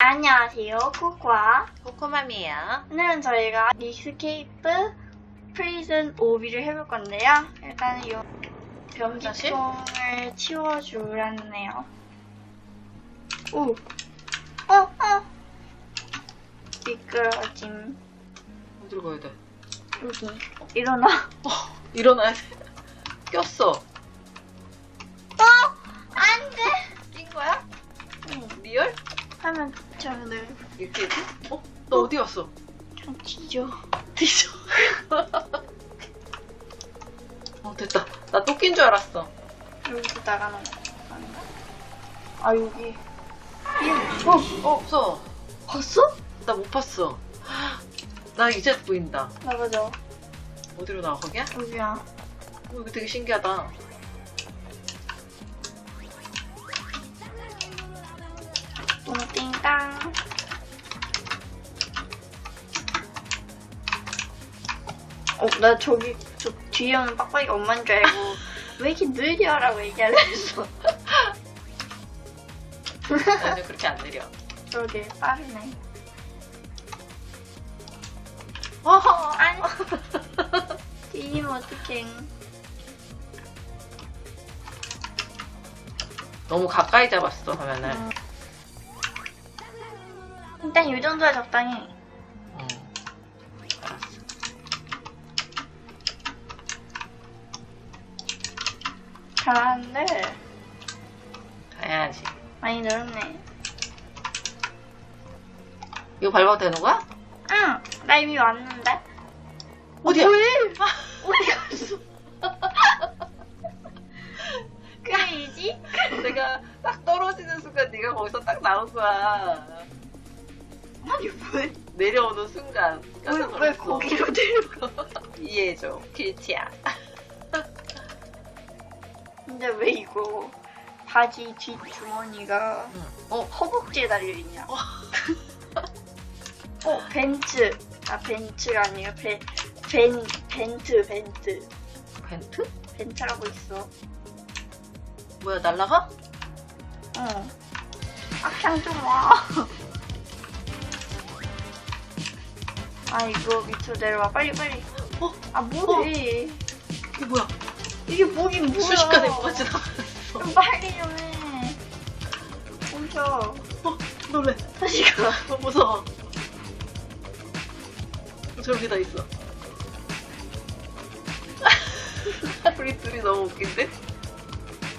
안녕하세요, 코코아. 코코맘이에요. 오늘은 저희가 리스케이프 프리즌 오비를 해볼 건데요. 일단은 이? 변기통을 치워주라네요. 오! 어, 어! 미끄러짐. 어디로 가야 돼? 여기. 일어나. 어, 일어나야 돼. 꼈어. 어! 안 돼! 낀 거야? 응. 리얼? 하면 저는 이렇게? 어? 너 어 디 갔어? 좀 뒤져. 뒤져. 어, 됐다. 나 또 낀 줄 알았어. 여기서 나가는 거 아닌가? 아, 여기. 어, 어, 없어. 봤어? 나 못 봤어. 나 이제 보인다. 나가자. 어디로 나가, 거기야? 여기야. 어, 이거 되게 신기하다. 띵띵땅. 어, 나 저기, 저 뒤에 오는 빡빡이가 엄마인 줄 알고, 왜 이렇게 느려 라고 얘기하려 했어. 나는 그렇게 안 느려. 저게 빠르네. 어허! 안. 뒤지면 어떡해. 너무 가까이 잡았어, 하면은. 음. 일단 이 정도야 적당히. 응. 알았어. 잘하는데, 가야지. 많이 늘었네. 이거 밟아도 되는 거야? 응, 나 이미 왔는데. 어디야? 왜? 어디 갔어? 그래이지? 내가 딱 떨어지는 순간 네가 거기서 딱 나온 거야. 아니 왜? 내려오는 순간 왜, 깜짝 왜 놀랐어. 거기로 내려? 이해해줘. 길티야. 근데 왜 이거 바지 뒷 주머니가 응. 어? 허벅지에 달려 있냐? 어, 벤츠. 아, 벤츠가 아니에요. 벤, 벤, 벤트, 벤트. 벤트? 벤츠라고 있어. 뭐야 날라가? 어. 악향 좀 와. 아, 이거 밑으로 내려와. 빨리, 빨리. 어? 아, 뭐해. 이게 뭐야? 이게 뭐긴 뭐야. 순식간에 뭐가 지나갔어. 좀 빨리 좀 해. 멈춰. 어? 놀래. 다시 가. 어, 무서워. 저기 다 있어. 우리 둘이 너무 웃긴데?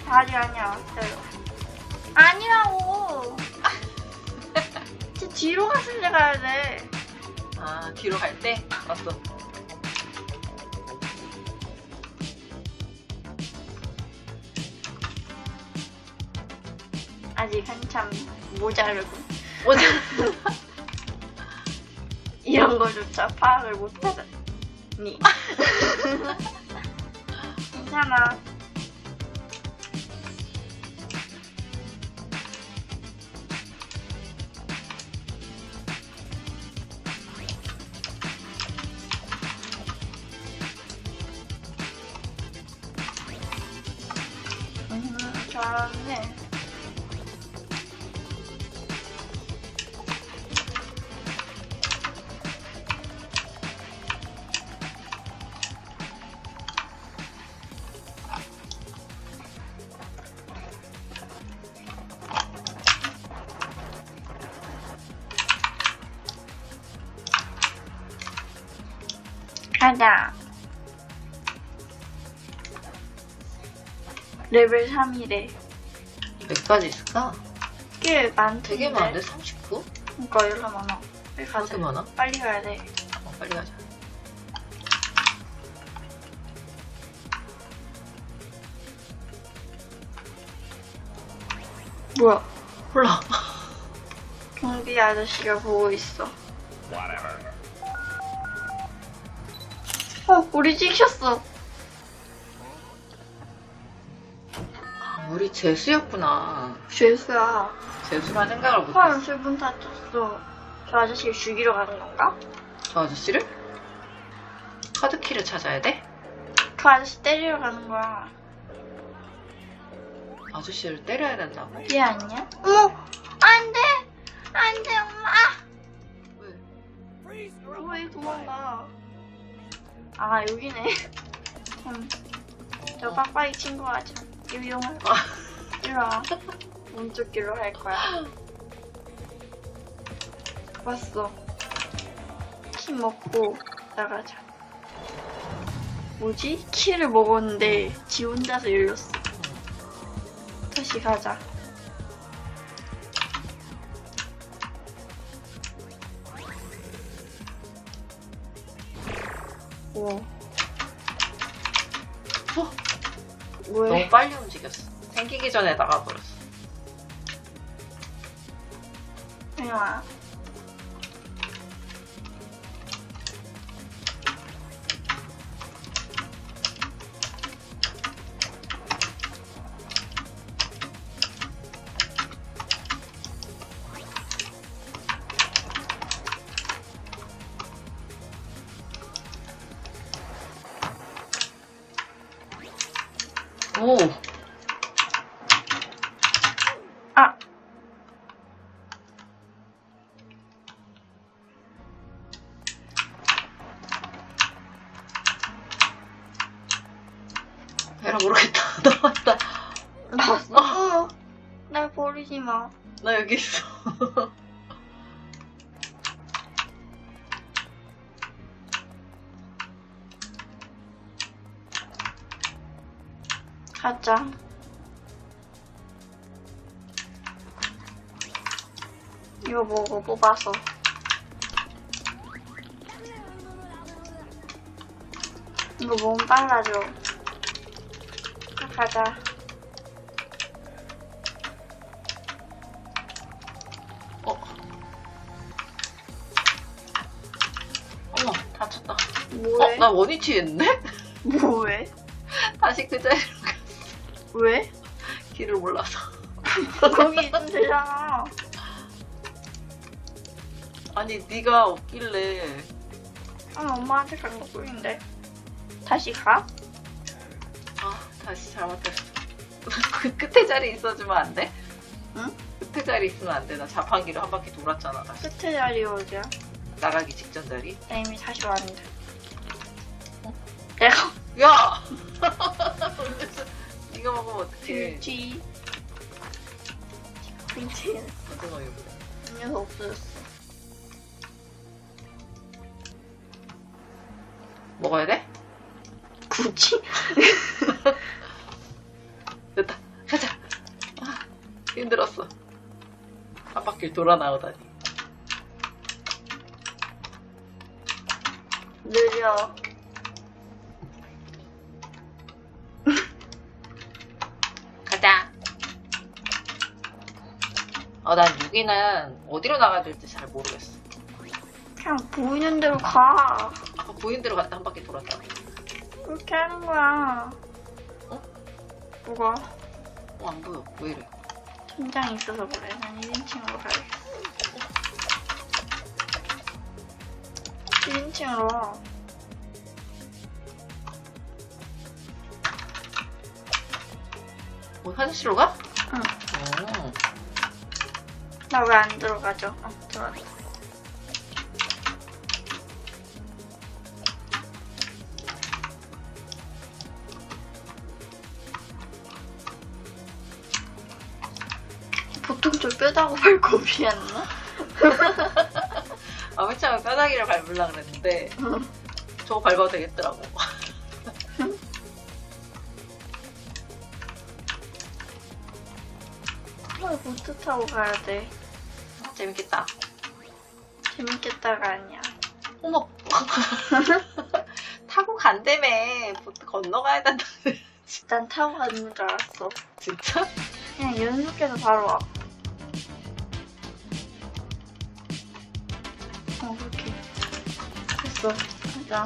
다리 아니야. 기다려. 아니라고. 쟤 뒤로 갔을 가야 돼. 아 뒤로 갈 때? 왔어. 아직 한참 모자르고. 어디? 이런 거조차 파악을 못하다니. 괜찮아. 잘하네. 레벨 3이래. 몇 가지 있을까? 꽤 많던데. 되게 많은데? 39? 그러니까 열나 많아. 빨리 가자. 그렇게 많아? 빨리 가야 돼. 어, 빨리 가자. 뭐야? 몰라. 경비 아저씨가 보고 있어. 어, 우리 찍혔어. 우리 재수였구나. 죄수야. 재수란 생각을 못했어. 헐, 세분 다 쳤어. 저 아저씨를 죽이러 가는 건가? 저 아저씨를? 카드키를 찾아야 돼? 그 아저씨 때리러 가는 거야. 아저씨를 때려야 된다고? 얘 아니야? 어머, 안 돼! 안돼 엄마. 왜? 왜 도망가? 아 여기네. 음, 저 빠빠이 친구 하자. 이용할 거. 이리 와. 오른쪽 길로 할 거야. 왔어. 키 먹고 나가자. 뭐지? 키를 먹었는데 지 혼자서 열렸어. 다시 가자. 오. 어? 왜? 너무 빨리 움직였어. 생기기 전에 나가버렸어. 이리 와. 마. 나 여기 있어. 가자. 이거 먹어, 뽑아서. 이거 몸 빨라져. 가자. 나 원위치 했는데? 뭐해? 다시 그 자리로 가. 왜? 길을 몰라서. 거기 있으면 되잖아. 아니, 네가 없길래. 아, 엄마한테 간거 뿐인데. 다시 가? 아, 다시 잘못했어. 그 끝에 자리 있어주면 안 돼? 응? 끝에 자리 있으면 안 돼. 나 자판기로 한 바퀴 돌았잖아. 다시. 끝에 자리 어디야? 나가기 직전 자리. 나 이미 다시 왔는데. 내가 야! 이거 먹으면 어떡해. 뷰티. 뷰티. 고등어 이거. 음료수 없어졌어. 먹어야 돼? 굳이? 됐다. 가자. 아, 힘들었어. 한 바퀴 돌아 나오다니. 느려. 어, 난 6위는 어디로 나가야 될지 잘 모르겠어. 그냥 보이는 대로 가. 아까 보인 대로 갔다 한 바퀴 돌았잖아. 그렇게 하는 거야. 어? 뭐가? 어, 안 보여. 왜 이래? 천장이 있어서 그래. 난 1인칭으로 가야겠어. 1인칭으로. 뭐, 화장실로 가? 응. 어. 나 왜 안 들어가죠? 어, 들어가자. 보통 저 뼈다고 밟고 비했나? 아, 맨 처음에 뼈다귀를 밟으려고 그랬는데, 저거 밟아도 되겠더라고. 왜 보트 타고 가야 돼? 재밌겠다. 재밌겠다가 아니야. 어머. 타고 간다며. 보트 건너가야 된다. 난 타고 가는 줄 알았어. 진짜? 그냥 연속해서 바로 와. 어, 그렇게. 됐어. 진짜.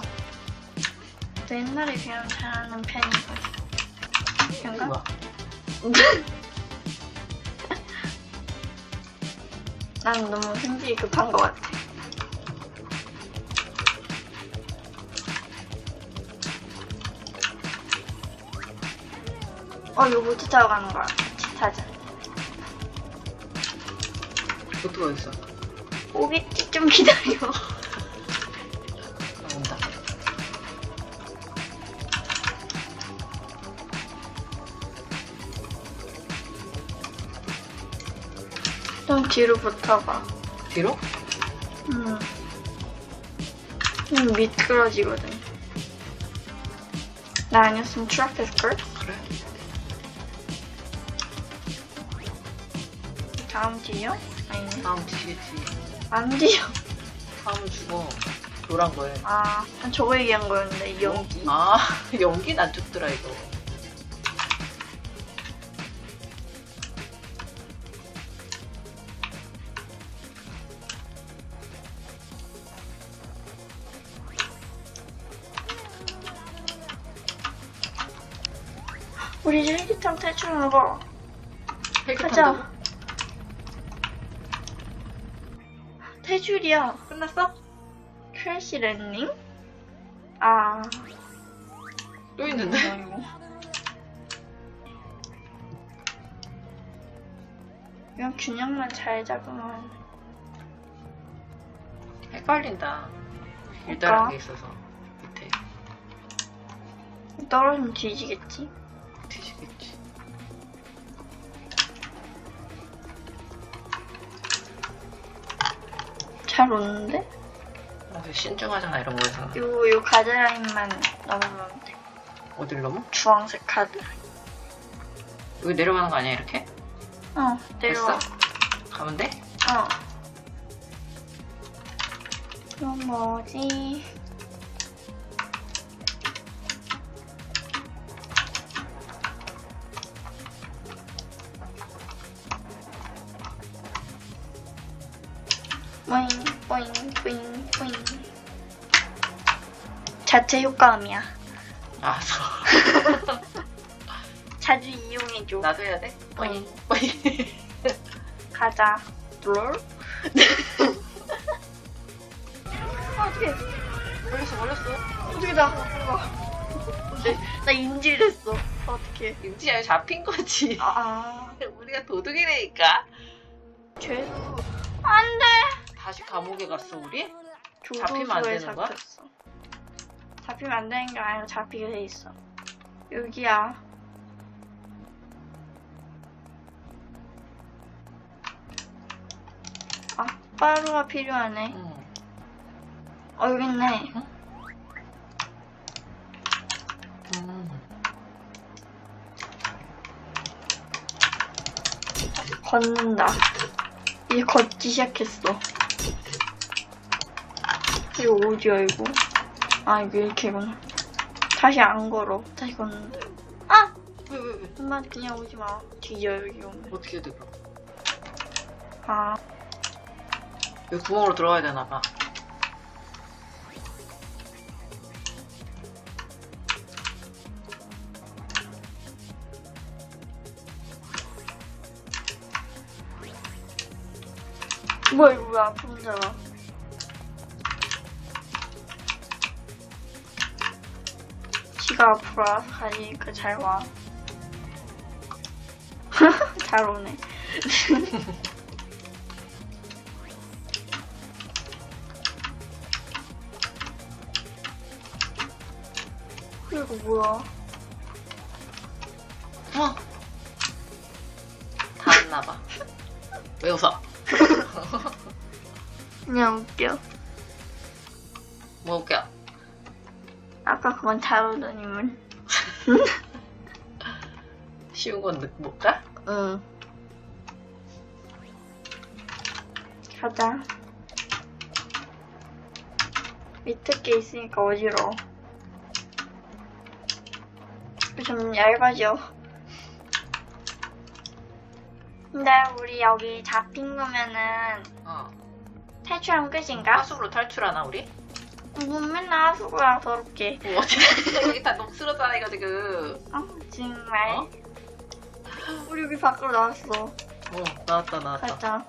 너 옛날에 그냥 잘하는 편이거든. 그런가? 난 너무 성질이 급한 것 같아. 어, 이거 보트 타고 가는 거야. 타자. 노트가 어딨어? 오겠지 좀 기다려. 좀 뒤로 붙어봐. 뒤로? 응. 좀 미끄러지거든. 나 아니었으면 추락했을걸? 그래? 다음 뒤요? 아니네. 다음 뒤겠지. 안 뒤요. 다음은 죽어. 노란 거에. 아, 저거 얘기한 거였는데, 이 연기. 아, 연기는 안 죽더라, 이거. 우리 헬기탕 탈출하는 거. 헬기 가자. 탄다고? 탈출이야. 끝났어? 크래시 랜딩? 아. 또 있는데? 아이고. 이건 균형만 잘 잡으면. 헷갈린다. 일단한 게 있어서. 밑에. 떨어지면? 뒤지겠지. 잘 오는데? 어, 신중하잖아, 이런 거에서. 요, 요 가드라인만 넘으면 돼. 어딜 넘어? 주황색 카드. 여기 내려가는 거 아니야, 이렇게? 어, 내려와. 됐어? 가면 돼? 어. 이건 뭐지? 뿌잉, 뿌잉. 자체 효과음이야. 알았어. 자주 이용해줘. 나도 해야 돼? 뿌잉. 뿌잉. 가자. 롤? 아, 어떡해. 걸렸어, 걸렸어. 어떻게 나, 네, 나 인질했어. 어떻게? 윤지야, 잡힌 거지. 아, 우리가 도둑이라니까. 죄수. 안 돼! 다시 감옥에 갔어, 우리? 잡히면 안 되는 거야? 잡혔어. 잡히면 안 되는 게 아니라 잡히게 돼 있어. 여기야. 아, 빠루가 필요하네. 응. 어, 여기 있네. 음. 걷는다. 이제 걷기 시작했어. 이거 어디야, 이거? 아, 이거 이렇게구나. 다시 안 걸어. 다시 걷는다. 아! 왜, 왜, 왜? 엄마 그냥 오지 마. 뒤져, 여기 오면. 어떻게 해야 돼, 그럼? 아, 여기 구멍으로 들어가야 되나 봐. 뭐야, 이거 왜 앞으로 혼자 가? 지가 앞으로 와서 가니까 잘 와. 잘 오네. 이거 뭐야? 어! 다 왔나 봐. 왜 웃어? 그냥 웃겨. 뭐 웃겨? 아까 그건 잘 오더니만. 쉬운 건 가? 응. 가자. 밑에 게 있으니까 어지러워. 좀 얇아져. 근데 우리 여기 잡힌 거면은 어. 탈출하면 끝인가? 하수구로 탈출하나, 우리? 뭐 맨날 하수구야 더럽게. 뭐 어떻게 여기 다 녹슬었잖아, 이거 지금. 어? 정말? 어? 우리 여기 밖으로 나왔어. 어, 나왔다, 나왔다. 가자.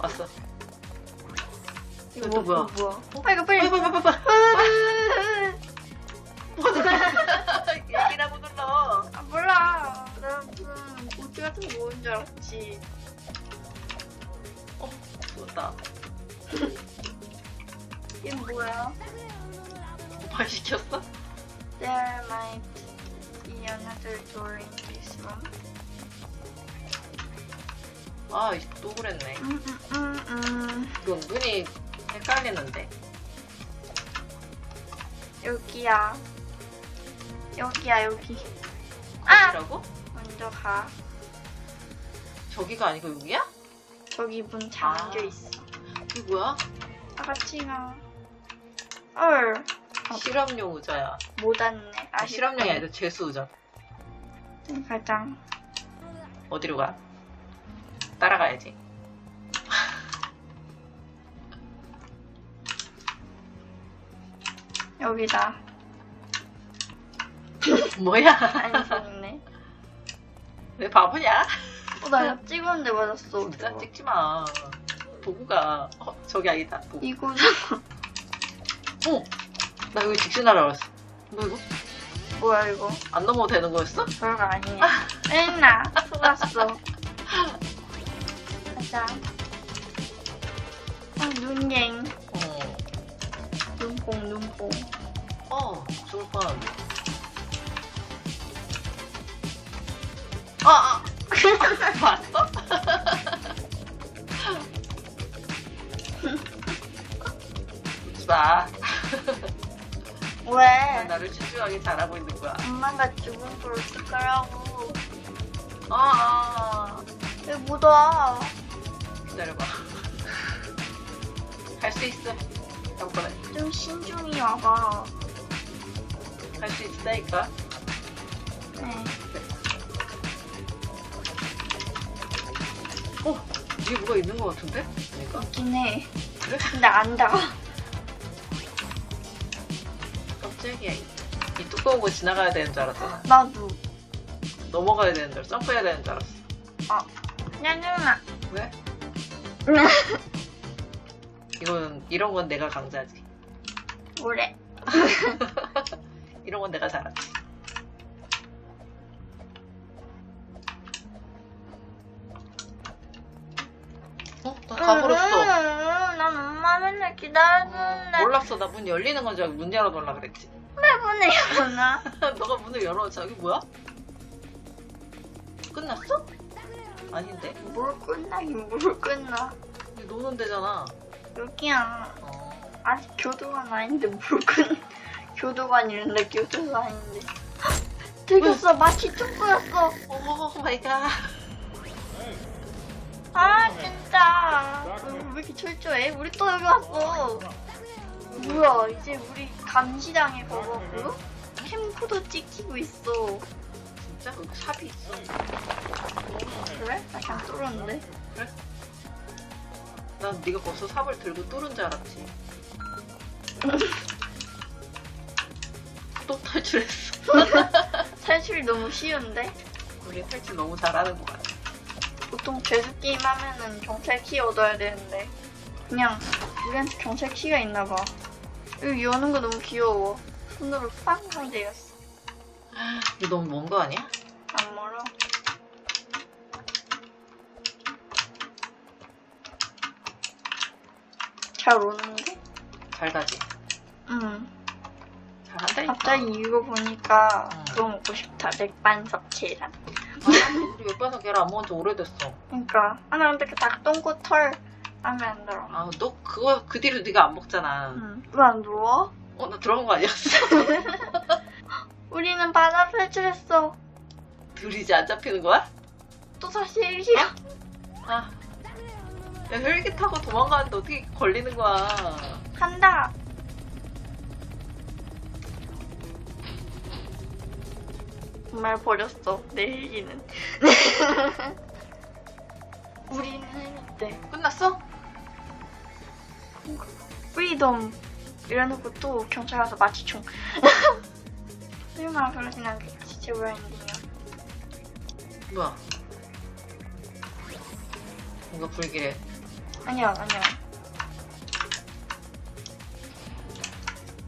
왔어. 이거 또 뭐야? 뭐야? 아 이거 빨리. 빨리, 빨리, 빨리, 빨리. 얘기라고 눌러. 아, 몰라. 나 무슨 멘트 같은 거 모은 줄 알았지. 죽었다. 이게 뭐야? 말 시켰어? There might be another door in this room. 아, 또 그랬네. 음, 음, 음, 음. 이건 눈이 헷갈리는데. 여기야. 여기야, 여기. 아! 어디라고? 먼저 가. 저기가 아니고 여기야? 저기 문 잠겨 아. 있어. 이게 뭐야? 다 같이 가. 헐. 실험용 의자야. 못 왔네. 아, 실험용이 아니라 재수 의자. 가장. 어디로 가? 따라가야지. 여기다. 뭐야? 아니, 있네. 왜 바보냐? 어, 나 이거 찍었는데 맞았어. 진짜 찍지 마. 보고 가. 어, 저기 아니다. 보고. 이거 어, 나 여기 직진하라 그랬어. 너 이거 뭐야 이거? 안 넘어도 되는 거였어? 별거 아니야. 맨날 속았어. 가자. 아, 눈갱. 어, 눈뽕, 눈뽕. 어, 죽을 뻔한 데. 아, 아. 봤어? 웃지 마. 왜? 나를 신중하게 잘하고 있는 거야. 엄마가 죽은 걸 어떡하라고. 아, 왜 묻어? 기다려봐. 할 수 있어. 덕분에. 좀 신중히 와봐. 할 수 있다니까. 네. 뒤에 뭐가 있는 것 같은데? 그러니까. 있긴 해. 그래? 근데 안 닿아. 깜짝이야. 이 두꺼운 거 지나가야 되는 줄 알았잖아. 나도. 넘어가야 되는 줄, 알았어. 점프해야 되는 줄 알았어. 야 누나. 왜? 이건, 이런 건 내가 강자지. 뭐래? 이런 건 내가 잘하지. 엄마 맨날 기다려주는데. 몰랐어. 나 문 열리는 건 줄 알고 문 열어놓으려 그랬지. 왜 문을 열어놔? 너가 문을 열어. 저기 뭐야? 끝났어? 아닌데. 뭘 끝나긴 뭘 끝나. 여기 노는 데잖아. 여기야. 어. 아직 교도관 아닌데 뭘 끝. 교도관이란데 교도관인데. 들켰어. 마치 촉구였어. 오 마이 갓. 아 진짜. 왜 이렇게 철저해? 우리 또 여기 왔어. 뭐야 이제 우리 감시당해 버거고 캠코더 찍히고 있어. 진짜? 여기 샵이 있어. 그래? 나 그냥 뚫었는데. 난 네가 벌써 삽을 들고 뚫은 줄 알았지. 또 탈출했어. 탈출이 너무 쉬운데? 우리 탈출 너무 잘하는 것 같아. 보통 죄수 게임 하면은 경찰 키 얻어야 되는데 그냥 우리한테 경찰 키가 있나봐. 여기 여는 거 너무 귀여워. 손으로 빵빵 되었어. 이거 너무 먼 거 아니야? 안 멀어. 잘 오는데? 잘 가지. 응. 잘한다니까. 갑자기 이거 보니까 응. 그거 먹고 싶다. 맥반석 계란. 아, 우리 옆에서 걔를 안 먹은 지 오래됐어. 그니까. 아, 나 근데 그 닭똥꼬 털 마음에 안 들어. 아, 너 그거 그 뒤로 네가 안 먹잖아. 응. 왜안 들어와? 어, 나 들어간 거 아니었어? 우리는 바다 탈출했어. 둘이 이제 안 잡히는 거야? 또 다시 일이야. 아. 야, 헬기 타고 도망가는데 어떻게 걸리는 거야? 간다. 정말 버렸어 내 헬기는. 우리는 헬기인데 끝났어? 프리덤 이래놓고 또 경찰 와서 마취총. 설마 그러진 않겠지 제발 엔딩이야. 뭐야? 뭔가 불길해. 아니야 아니야.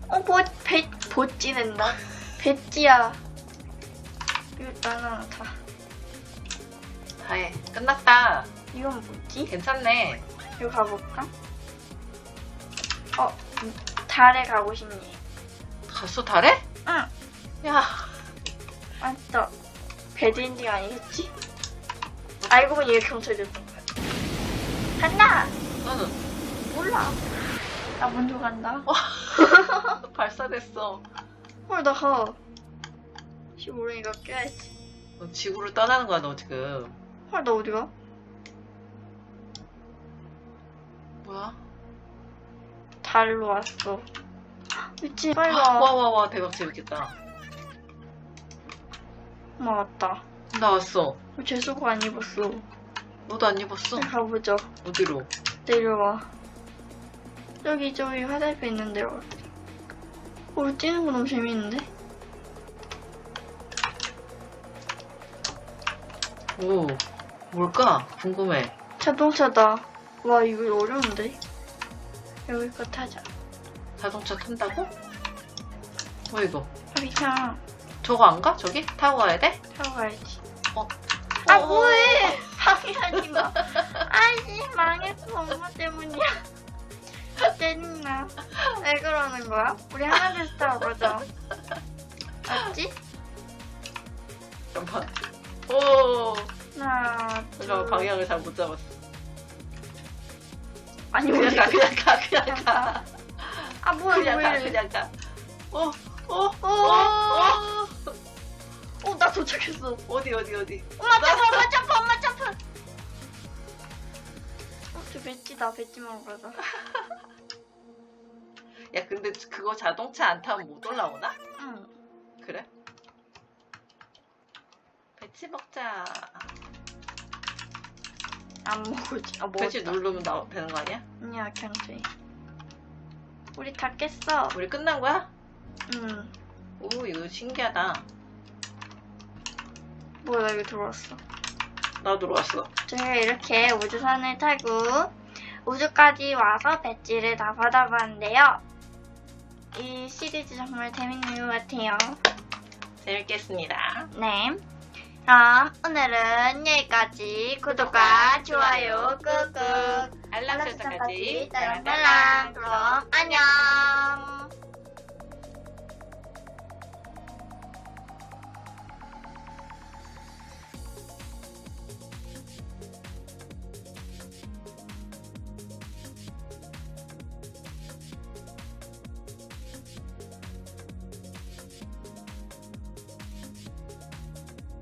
어, 보, 배, 보찌 된다. 배찌야. 이거 나나 다. 다해. 끝났다. 이건 뭐지? 괜찮네. 이거 가볼까? 어, 음, 달에 가고 싶니? 갔어, 달에? 응, 야, 맞다. 배드엔딩 아니겠지? 알고 보니 이게 경찰이었던 거야. 간다! 너는 몰라. 나 먼저 간다. 발사됐어. 헐, 나 가. 혹시 모르니까 껴야지. 너 지구를 떠나는 거야, 너 지금. 헐, 나 어디 가? 뭐야? 달로 왔어. 미친, 빨리 와, 와. 와, 와, 대박 재밌겠다. 엄마 왔다. 나 왔어. 재수고 안 입었어. 너도 안 입었어? 가보자. 어디로? 내려와. 저기, 저기 화살표 있는데요. 오, 뛰는 거 너무 재밌는데? 오, 뭘까? 궁금해. 자동차다. 와, 이거 어려운데? 여기 거 타자. 자동차 탄다고? 뭐 이거? 아, 귀찮아. 저거 안 가? 저기? 타고 가야 돼? 타고 가야지. 어. 아, 어, 뭐해! 방해하지 마. 아이씨, 망했어. 엄마 때문이야. 짜증나. 왜 그러는 거야? 우리 하나 타고 가자. 맞지? 잠깐만. 오, 하나, 둘. 잠깐만, 방향을 잘 못 잡았어. 아니, 그냥 가, 그냥 가, 그냥 가. 아, 뭐야, 그냥 왜 가. 그냥 가. 어, 어, 어, 어, 어. 어, 나 도착했어. 어디, 어디, 어디. 엄마 점프, 엄마 점프, 엄마 점프. 어, 저 배지다. 배지 먹으러 가자. 야, 근데 그거 자동차 안 타면 못 올라오나? 응. 그래? 배치 먹자. 안 먹을지. 아, 먹었다. 배치 누르면 나, 되는 거 아니야? 아니야, 그냥 돼. 우리 다 깼어. 우리 끝난 거야? 응. 오, 이거 신기하다. 뭐야, 나 여기 들어왔어. 나 들어왔어. 저희가 이렇게 우주선을 타고 우주까지 와서 배지를 다 받아봤는데요. 이 시리즈 정말 재밌는 것 같아요. 재밌겠습니다. 네. 그럼 오늘은 여기까지. 구독과 좋아요 꾹꾹. 알람 설정까지. 딸랑딸랑 그럼 안녕